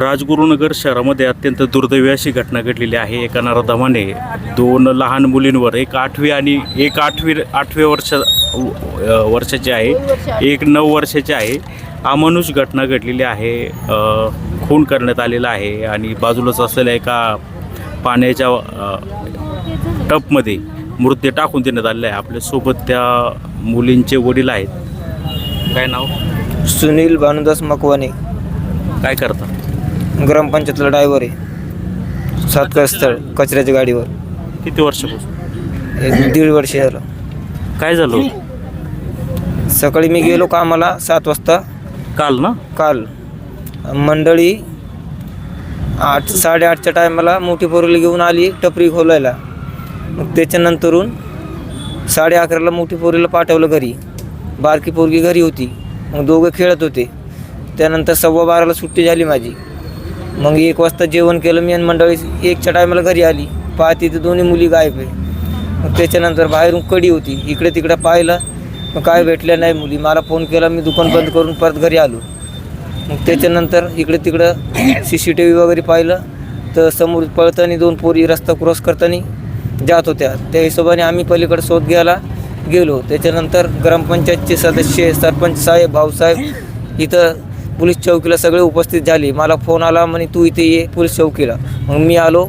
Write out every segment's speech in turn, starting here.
राजगुरुनगर शहरामध्ये अत्यंत दुर्दैवी अशी घटना घडलेली आहे. एका नराधमाने दोन लहान मुलींवर एक आठवी आणि एक आठवी आठव्या वर्ष वर्षाची आहे. एक नऊ वर्षाची आहे. अमानुष घटना घडलेली आहे. खून करण्यात आलेला आहे आणि बाजूलाच असलेल्या एका पाण्याच्या टपमध्ये मृत्यू टाकून देण्यात आलेला आहे. आपल्यासोबत त्या मुलींचे वडील आहेत. काय नाव? सुनील भानुदास मकवाने. काय करता? ग्रामपंचायतला ड्रायव्हर आहे. सातकर स्थळ कचऱ्याच्या गाडीवर. किती वर्षापासून? एक दीड वर्ष झालं. काय झालं? सकाळी मी गेलो कामाला सात वाजता. काल ना? काल. मंडळी आठ साडेआठच्या टायमाला मोठी पोरली घेऊन आली टपरी खोलायला. मग त्याच्यानंतरून साडे अकराला मोठी पोरीला पाठवलं घरी. बारकी पोरगी घरी होती. मग दोघं खेळत होते. त्यानंतर सव्वा बाराला सुट्टी झाली माझी. मग एक वाजता जेवण केलं मी आणि मंडळी एकच्या टायमाला घरी आली. पाहते तर दोन्ही मुली गायब आहे. मग त्याच्यानंतर बाहेरून कडी होती. इकडे तिकडे पाहिलं. मग काय भेटल्या नाही मुली. मला फोन केला मी दुकान बंद करून परत घरी आलो. मग त्याच्यानंतर इकडे तिकडं सी सी टी व्ही वगैरे पाहिलं. तर समोर पळताना दोन पोरी रस्ता क्रॉस करताना जात होत्या. त्या हिशोबाने आम्ही पलीकडे शोध घ्यायला गेलो. त्याच्यानंतर ग्रामपंचायतचे सदस्य सरपंच साहेब भाऊसाहेब इथं पोलीस चौकीला सगळे उपस्थित झाले. मला फोन आला म्हणे तू इथे ये पोलीस चौकीला. मग मी आलो.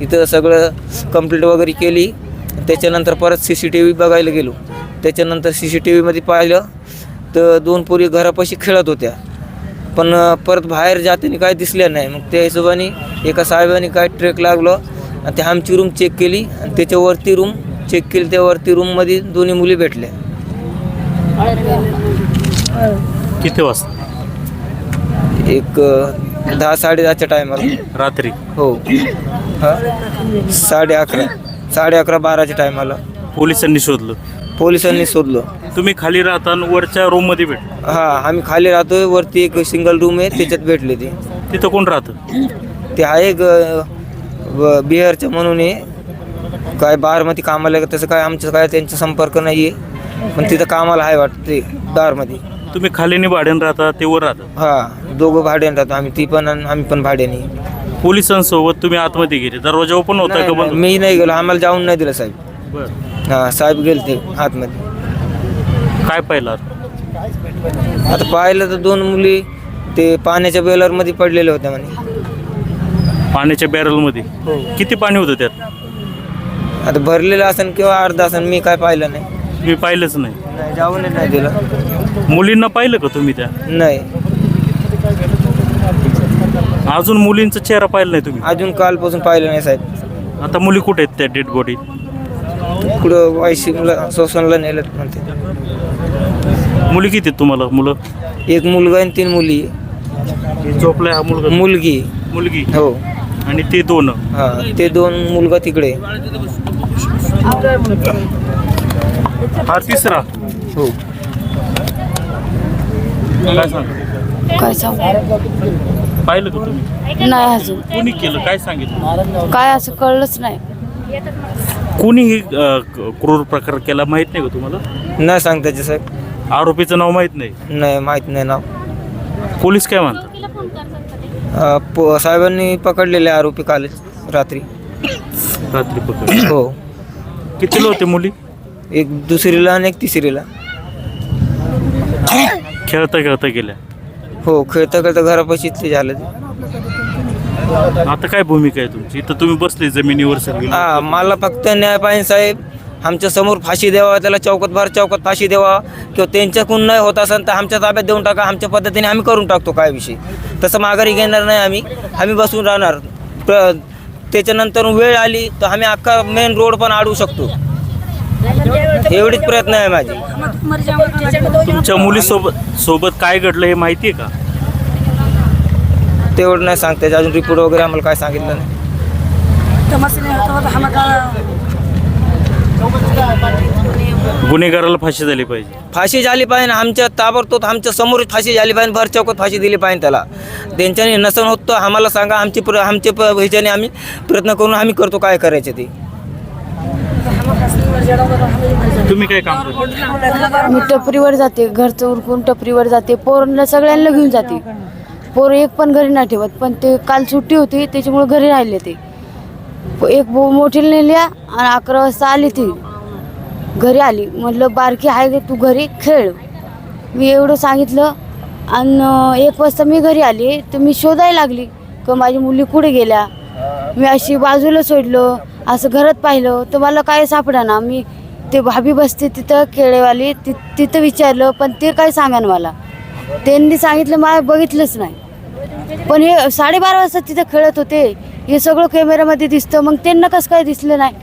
इथं सगळं कंप्लीट वगैरे केली. त्याच्यानंतर परत सी सी टी व्ही बघायला गेलो. त्याच्यानंतर सी सी टी व्हीमध्ये पाहिलं तर दोन पोरी घरापाशी खेळत होत्या. पण परत बाहेर जाताना काय दिसल्या नाही. मग त्या हिशोबाने एका साहेबांनी काय ट्रेक लागलो आणि ते आमची रूम चेक केली आणि त्याच्यावरती रूम चेक केली. त्यावरती रूममध्ये दोन्ही मुली भेटल्या. किती वाजता? एक अ, दहा साडे दहाच्या टायमाला रात्री. हो. हां? साडे अकरा. साडे अकरा बाराच्या टायमाला पोलिसांनी शोधलं. पोलिसांनी शोधलं. तुम्ही खाली राहता आणि वरच्या रूममध्ये भेट. हां आम्ही खाली राहतोय वरती एक सिंगल रूम आहे. त्याच्यात भेटले ते. तिथं कोण राहतं? ते आहे एक अ, ब- बिहारचं म्हणून आहे. काय बारमध्ये कामाला आहे का तसं काय आमचं काय त्यांचा संपर्क नाही आहे पण तिथं कामाला आहे वाटतं ते दारमध्ये. तुम्ही खालीने भाड्यानं राहता ते वर राहता? हां दोघं भाड्याने राहतो. आम्ही ती पण आणि आम्ही पण भाड्याने. पोलिसांसोबत तुम्ही आतमध्ये गेले. दरवाजा ओपन होता का नाही, बंद मी नाही गेलो. आम्हाला जाऊन नाही दिलं साहेब. बरं. हां साहेब गेले ते आतमध्ये. काय पाहिलं? आता पाहिलं तर दोन मुली ते पाण्याच्या बेलरमध्ये पडलेल्या होत्या म्हणे. पाण्याच्या बॅरलमध्ये किती पाणी होतं त्यात? आता भरलेलं असेल किंवा अर्धा असेल मी काय पाहिलं नाही. मी पाहिलंच नाही. नाही जाऊन नाही दिलं. मुलींना पाहिलं का तुम्ही त्या? नाही. अजून मुलींचा चेहरा पाहिला नाही तुम्ही? अजून कालपासून पाहिलं नाही साहेब. आता मुली कुठे आहेत त्या डेड बॉडी इकडं वायशिमला सोसनला नेलं म्हणते. मुली किती आहेत तुम्हाला मुलं? एक मुलगा आणि तीन मुली. आहे. झोपलाय हा मुलगा. मुलगी. मुलगी? हो. आणि ते दोन? हा ते दोन मुलगा तिकडे. हा तिसरा? हो. काय सांग? काय सांगू? पाहिलं का तुम्ही? नाही अजून. कोणी केलं? काय सांगितलं? काय असं कळलंच नाही. कोणी ही अ, क- क्रूर प्रकार केला माहीत नाही का तुम्हाला? नाही सांग त्याचे साहेब. आरोपीचं नाव माहीत नाही? नाही माहीत नाही नाव. पोलीस काय म्हणतात? अं, प- साहेबांनी पकडलेले आरोपी काल रात्री. रात्री पकड हो. कितीला होते मुली? एक दुसरीला आणि एक तिसरीला. खेळता खेळता गेल्या. हो खेळता खेळता घरापाशी ते झालं. ते. आता काय भूमिका आहे तुमची? इथं तुम्ही बसले जमिनीवर सगळी. हा मला फक्त न्याय पाहिजे साहेब. आमच्यासमोर फाशी द्यावा त्याला चौकात भर चौकात फाशी द्यावा. किंवा त्यांच्याकडून नाही होत असेल तर आमच्या ताब्यात देऊन टाका आमच्या पद्धतीने आम्ही करून टाकतो काय विषय. तसं माघारी घेणार नाही आम्ही. आम्ही बसून राहणार. त्याच्यानंतर वेळ आली तर आम्ही अख्खा मेन रोड पण अडवू शकतो. एवढीच प्रयत्न आहे माझी. तुमच्या मुलीसोबत सोबत काय घडलं हे माहिती आहे का? तेवढं नाही सांगता येत. अजून रिपोर्ट वगैरे आम्हाला काय सांगितलं नाही. गुन्हेगाराला फाशी झाली पाहिजे. फाशी झाली पाहिजे आमच्या ताबडतोब आमच्यासमोर फाशी झाली पाहिजे. भर चौकात फाशी दिली पाहिजे त्याला. त्यांच्याने नसन होत तर आम्हाला सांगा. आमची प्र आमचे प ह्याच्याने आम्ही प्रयत्न करून आम्ही करतो काय करायचे ते. तुम्ही काय काम करता? मी टपरीवर जाते घरचं उरकून टपरीवर जाते पोरांना सगळ्यांना घेऊन जाते. पोरं एक पण घरी नाही ठेवत पण ते काल सुट्टी होती त्याच्यामुळे घरी राहिले ते. एक बो मोठी नेल्या आणि अकरा वाजता आली ती. घरी आली. म्हटलं बारकी आहे गे तू घरी खेळ. मी एवढं सांगितलं आणि एक वाजता मी घरी आली. तर मी शोधायला लागली का माझी मुली कुठे गेल्या? मी अशी बाजूला सोडलं. असं घरात पाहिलं तर मला काय सापडा ना मी ते भाभी बसते तिथं केळेवाली ति तिथं विचारलं पण ते काय सांगा ना मला? त्यांनी सांगितलं मला बघितलंच नाही. पण हे साडेबारा वाजता तिथं खेळत होते हे सगळं कॅमेऱ्यामध्ये दिसतं मग त्यांना कसं काय दिसलं नाही?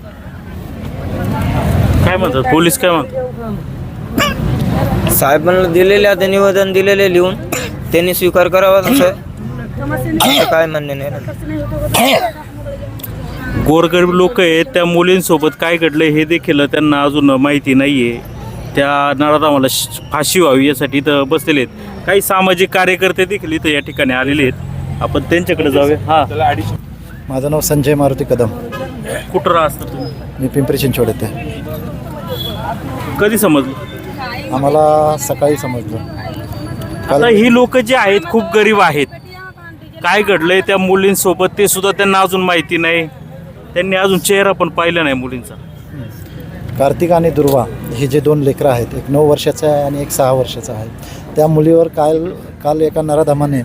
काय म्हणतात? पोलीस काय म्हणतात? साहेबांना दिलेले आता निवेदन दिलेले लिहून त्यांनी स्वीकार करावा तसं काय म्हणणे नाही गोरगरीब लोक आहेत त्या मुलींसोबत काय घडलं हे देखील त्यांना अजून माहिती नाही आहे त्या नराधामाला फाशी व्हावी यासाठी इथं बसलेले आहेत. काही सामाजिक कार्यकर्ते देखील इथं या ठिकाणी आलेले आहेत. आपण त्यांच्याकडे जाऊया. हा. माझं नाव संजय मारुती कदम. कुठं राहता तुम्ही? मी पिंपरी चिंचवड येथे कधी समजलं? आम्हाला सकाळी समजलं. आता ही लोक जे आहेत खूप गरीब आहेत. काय घडलंय त्या मुलींसोबत ते सुद्धा त्यांना अजून माहिती नाही. त्यांनी अजून चेहरा पण पाहिला नाही मुलींचा. कार्तिक आणि दुर्वा हे जे दोन लेकरं आहेत एक नऊ वर्षाचं आहे आणि एक सहा वर्षाचा आहे. त्या मुलीवर काल काल एका नराधमाने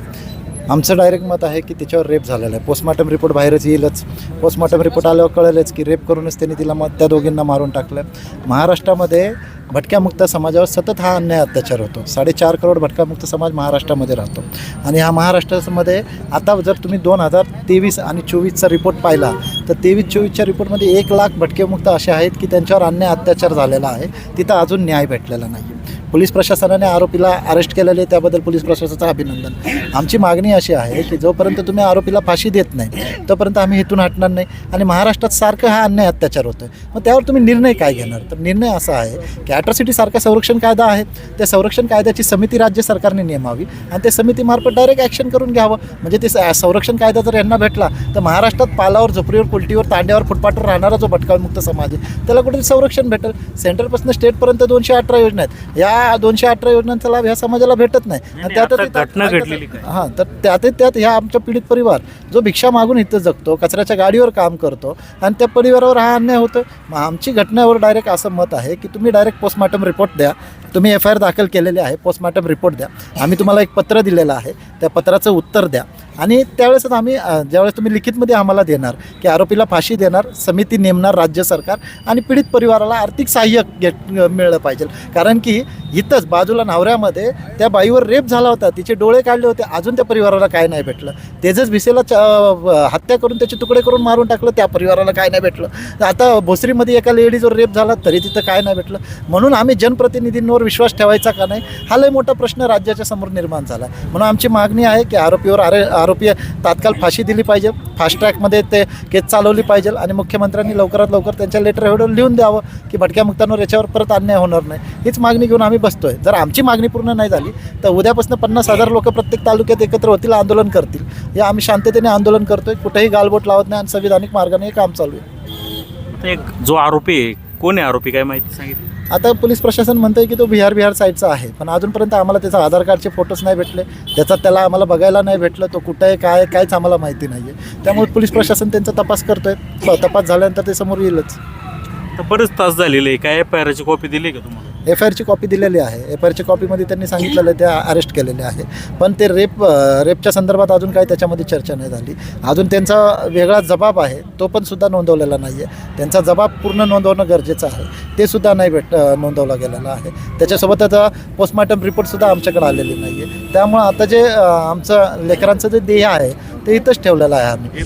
आमचं डायरेक्ट मत आहे की तिच्यावर रेप झालेला आहे. पोस्टमॉर्टम रिपोर्ट बाहेरच येईलच. पोस्टमॉर्टम रिपोर्ट आल्यावर कळेलच की रेप करूनच त्यांनी तिला मग त्या दोघींना मारून टाकलं महाराष्ट्रामध्ये भटक्यामुक्त समाजावर सतत हा अन्याय अत्याचार होतो. साडेचार करोड भटक्यामुक्त समाज महाराष्ट्रामध्ये राहतो. आणि हा महाराष्ट्रामध्ये आता जर तुम्ही दोन हजार तेवीस आणि चोवीसचा रिपोर्ट पाहिला तर तेवीस चोवीसच्या रिपोर्टमध्ये एक लाख भटकेमुक्त असे आहेत की त्यांच्यावर अन्याय अत्याचार झालेला आहे. तिथं अजून न्याय भेटलेला नाही पोलीस प्रशासनाने आरोपीला अरेस्ट केलेले आहे, त्याबद्दल पोलीस प्रशासनाचं अभिनंदन. आमची मागणी अशी आहे की जोपर्यंत तुम्ही आरोपीला फाशी देत नाही तोपर्यंत आम्ही इथून हटणार नाही आणि महाराष्ट्रात सारखं हा अन्याय अत्याचार होतो आहे मग त्यावर तुम्ही निर्णय काय घेणार? तर निर्णय असा आहे की ॲट्रॉसिटी सारखा संरक्षण कायदा आहे त्या संरक्षण कायद्याची समिती राज्य सरकारने नेमावी आणि त्या समितीमार्फत डायरेक्ट ॲक्शन करून घ्यावं. म्हणजे ते स- संरक्षण कायदा जर यांना भेटला तर महाराष्ट्रात पालावर झोपडीवर कुलटीवर तांड्यावर फुटपाटवर राहणारा जो भटकावमुक्त समाज आहे त्याला कुठेतरी संरक्षण भेटेल. सेंट्रलपासून स्टेटपर्यंत दोनशे अठरा योजना आहेत. या दोनशे अठरा योजनांचा लाभ ह्या समाजाला भेटत नाही. आणि त्यातच घटना घडलेली काय? हां तर त्यातच त्यात ह्या आमच्या पीडित परिवार जो भिक्षा मागून इथं जगतो कचऱ्याच्या गाडीवर काम करतो आणि त्या परिवारावर हा अन्याय होतो मग आमची घटनेवर डायरेक्ट असं मत आहे की तुम्ही डायरेक्ट पोस्टमॉर्टम रिपोर्ट द्या. तुम्ही एफ आय आर दाखल केलेले आहे पोस्टमॉर्टम रिपोर्ट द्या. आम्ही तुम्हाला एक पत्र दिलेलं आहे. त्या पत्राचं उत्तर द्या. आणि त्यावेळेसच आम्ही ज्यावेळेस तुम्ही लिखितमध्ये आम्हाला देणार की आरोपीला फाशी देणार समिती नेमणार राज्य सरकार आणि पीडित परिवाराला आर्थिक सहाय्य घेत मिळलं पाहिजे. कारण की इथंच बाजूला नवऱ्यामध्ये त्या बाईवर रेप झाला होता तिचे डोळे काढले होते अजून त्या परिवाराला काय नाही भेटलं. तेजस भिसेला च- हत्या करून त्याचे तुकडे करून मारून टाकलं त्या परिवाराला काय नाही भेटलं. आता भोसरीमध्ये एका लेडीजवर रेप झाला तरी तिथं काय नाही भेटलं. म्हणून आम्ही जनप्रतिनिधींवर विश्वास ठेवायचा का नाही हा लय मोठा प्रश्न राज्याच्या समोर निर्माण झाला. म्हणून आमची मागणी आहे की आरोपीवर आरे आरोप तात्काळ फाशी दिली पाहिजे. फास्ट ट्रॅकमध्ये ते केस चालवली पाहिजे आणि मुख्यमंत्र्यांनी लवकरात लवकर त्यांच्या लेटर हेडून लिहून द्यावं की भटक्या मुक्तांवर याच्यावर परत अन्याय होणार नाही. हीच मागणी घेऊन आम्ही बसतोय. जर आमची मागणी पूर्ण नाही झाली तर उद्यापासून पन्नास हजार लोक प्रत्येक तालुक्यात एकत्र होतील आंदोलन करतील. हे आम्ही शांततेने आंदोलन करतोय. कुठेही गालबोट लावत नाही आणि संविधानिक मार्गाने हे काम चालू आहे. एक जो आरोपी आहे कोण आहे आरोपी? काय माहिती सांगितली? आता पोलीस प्रशासन म्हणतंय की तो बिहार बिहार साईडचा आहे. पण अजूनपर्यंत आम्हाला त्याचा आधार कार्डचे फोटोज नाही भेटले. त्याचा त्याला आम्हाला बघायला नाही भेटलं. तो कुठं आहे काय काहीच आम्हाला माहिती नाही आहे त्यामुळे पोलीस प्रशासन त्यांचा तपास करतोय. तपास झाल्यानंतर ते समोर येईलच. तर बरेच तास झालेले आहे. काय एफ आय आरची कॉपी दिली का तुम्हाला? एफ आय आरची कॉपी दिलेली आहे. एफ आय आरची कॉपीमध्ये त्यांनी सांगितलेलं आहे त्या अरेस्ट केलेले आहे. पण ते रेप अ, रेपच्या संदर्भात अजून काही त्याच्यामध्ये चर्चा नाही झाली. अजून त्यांचा वेगळा जबाब आहे तो पण सुद्धा नोंदवलेला नाही आहे त्यांचा जबाब पूर्ण नोंदवणं गरजेचं आहे. ते सुद्धा नाही भेट अ, नोंदवला गेलेला आहे. त्याच्यासोबत त्याचा पोस्टमॉर्टम रिपोर्टसुद्धा आमच्याकडे आलेली नाही आहे त्यामुळं आता जे अ, आमचं लेकरांचं जे देह आहे ते इथंच ठेवलेलं आहे आम्ही.